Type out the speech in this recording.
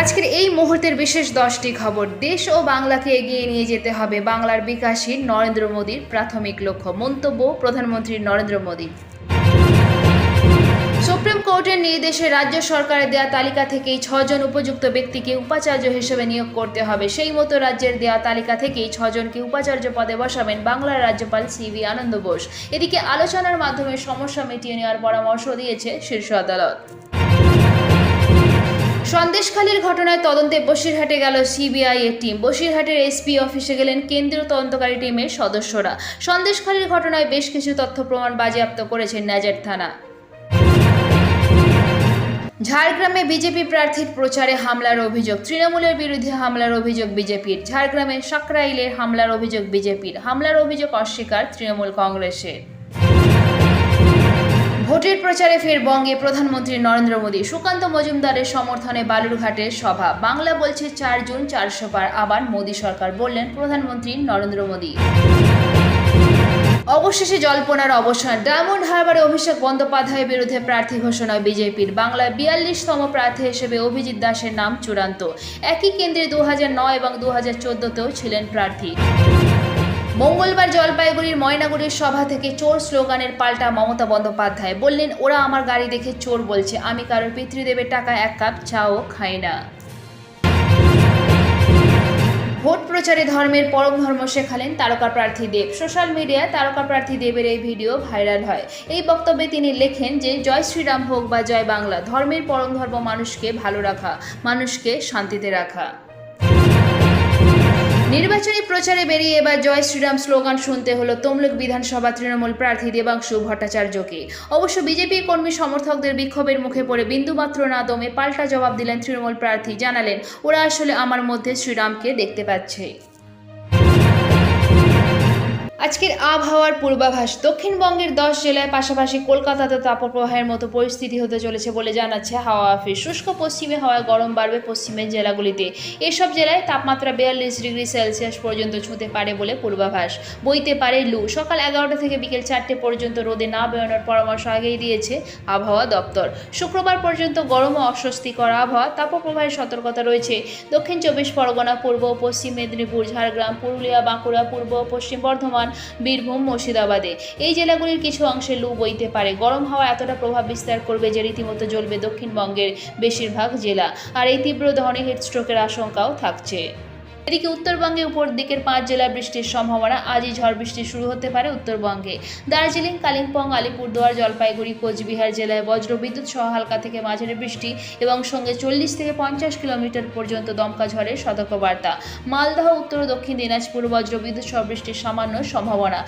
আজকের এই মুহূর্তের বিশেষ দশটি খবর, দেশ ও বাংলাকে এগিয়ে নিয়ে যেতে হবে বাংলার বিকাশী নরেন্দ্র মোদীর প্রাথমিক লক্ষ্য। মন্তব্য প্রধানমন্ত্রী নরেন্দ্র মোদী। সুপ্রিম কোর্টের নির্দেশে রাজ্য সরকারের দেয়া তালিকা থেকেই ছজন উপযুক্ত ব্যক্তিকে উপাচার্য হিসেবে নিয়োগ করতে হবে। সেই মতো রাজ্যের দেয়া তালিকা থেকেই ছজনকে উপাচার্য পদে বসাবেন বাংলার রাজ্যপাল সিভি আনন্দ বোস। এদিকে আলোচনার মাধ্যমে সমস্যা মিটিয়ে নেওয়ার পরামর্শ দিয়েছে শীর্ষ আদালত। সন্দেশখালীর ঘটনায় তদন্তে বসিরহাটে গেল সিবিআই এর টিম। বসিরহাটের এসপি অফিসে গেলেন কেন্দ্রীয় তদন্তকারী টিমের সদস্যরা। সন্দেশখালীর ঘটনায় বেশ কিছু তথ্য প্রমাণ বাজেয়াপ্ত করেছেন নাজার থানা। ঝাড়গ্রামে বিজেপি প্রার্থীর প্রচারে হামলার অভিযোগ। তৃণমূলের বিরুদ্ধে হামলার অভিযোগ বিজেপির। ঝাড়গ্রামে সাকরাইলের হামলার অভিযোগ বিজেপির। হামলার অভিযোগ অস্বীকার তৃণমূল কংগ্রেসের। ভোটের প্রচারে ফের বঙ্গে প্রধানমন্ত্রী নরেন্দ্র মোদী। সুকান্ত মজুমদারের সমর্থনে বালুরঘাটের সভা। বাংলা বলছে চার জুন চারশো পার আবার মোদী সরকার বললেন প্রধানমন্ত্রী নরেন্দ্র মোদী। অবশেষে জল্পনার অবসান। ডায়মন্ড হারবারে অভিষেক বন্দ্যোপাধ্যায়ের বিরুদ্ধে প্রার্থী ঘোষণা বিজেপির। বাংলায় বিয়াল্লিশতম প্রার্থী হিসেবে অভিজিৎ দাসের নাম চূড়ান্ত। একই কেন্দ্রে দু এবং দু হাজার ছিলেন প্রার্থী। মঙ্গলবার জলপাইগুড়ির ময়নাগুড়ির সভা থেকে চোর স্লোগানের পাল্টা মমতা বন্দ্যোপাধ্যায় বললেন, ওরা আমার গাড়ি দেখে চোর বলছে, আমি কারোর পিতৃদেবের টাকা এক কাপ চাও খাই না। ভোট প্রচারে ধর্মের পরম ধর্ম শেখালেন তারকা প্রার্থী দেব। সোশ্যাল মিডিয়ায় তারকা প্রার্থী দেবের এই ভিডিও ভাইরাল হয়। এই বক্তব্যে তিনি লেখেন যে, জয় শ্রীরাম হোক বা জয় বাংলা, ধর্মের পরম ধর্ম মানুষকে ভালো রাখা, মানুষকে শান্তিতে রাখা। নির্বাচনী প্রচারে বেরিয়ে এবার জয় শ্রীরাম স্লোগান শুনতে হলো তমলুক বিধানসভা তৃণমূল প্রার্থী দেবাংশু ভট্টাচার্যকে। অবশ্য বিজেপি কর্মী সমর্থকদের বিক্ষোভের মুখে পড়ে বিন্দুমাত্র না দমে পাল্টা জবাব দিলেন তৃণমূল প্রার্থী, জানালেন, ওরা আসলে আমার মধ্যে শ্রীরামকে দেখতে পাচ্ছে। আজকের আবহাওয়ার পূর্বাভাস, দক্ষিণবঙ্গের দশ জেলায় পাশাপাশি কলকাতাতে তাপপ্রবাহের মতো পরিস্থিতি হতে চলেছে বলে জানাচ্ছে হাওয়া অফিস। শুষ্ক পশ্চিমে হওয়ায় গরম বাড়বে পশ্চিমের জেলাগুলিতে। এসব জেলায় তাপমাত্রা বিয়াল্লিশ ডিগ্রি সেলসিয়াস পর্যন্ত ছুঁতে পারে বলে পূর্বাভাস। বইতে পারে লু। সকাল এগারোটা থেকে বিকেল চারটে পর্যন্ত রোদে না বেরোনোর পরামর্শ আগেই দিয়েছে আবহাওয়া দপ্তর। শুক্রবার পর্যন্ত গরম ও অস্বস্তিকর আবহাওয়া, তাপপ্রবাহের সতর্কতা রয়েছে। দক্ষিণ চব্বিশ পরগনা, পূর্ব ও পশ্চিম মেদিনীপুর, ঝাড়গ্রাম, পুরুলিয়া, বাঁকুড়া, পূর্ব ও পশ্চিম বর্ধমান বীরভূম, মুর্শিদাবাদে। এই জেলাগুলির কিছু অংশে লু বইতে পারে। গরম হাওয়া এতটা প্রভাব বিস্তার করবে যে রীতিমতো জ্বলবে দক্ষিণবঙ্গের বেশিরভাগ জেলা। আর এই তীব্র ধরনের হিটস্ট্রোকের আশঙ্কাও থাকছে। এদিকে উত্তরবঙ্গে উপর দিকের পাঁচ জেলা বৃষ্টির সম্ভাবনা, আজই ঝড় বৃষ্টি শুরু হতে পারে উত্তরবঙ্গে। দার্জিলিং, কালিম্পং, আলিপুরদুয়ার, জলপাইগুড়ি, কোচবিহার জেলায় বজ্রবিদ্যুৎ সহ হালকা থেকে মাঝারি বৃষ্টি এবং সঙ্গে চল্লিশ থেকে পঞ্চাশ কিলোমিটার পর্যন্ত দমকা ঝড়ের সতর্কবার্তা। মালদহ, উত্তর ও দক্ষিণ দিনাজপুর বজ্রবিদ্যুৎ সহ বৃষ্টির সামান্য সম্ভাবনা।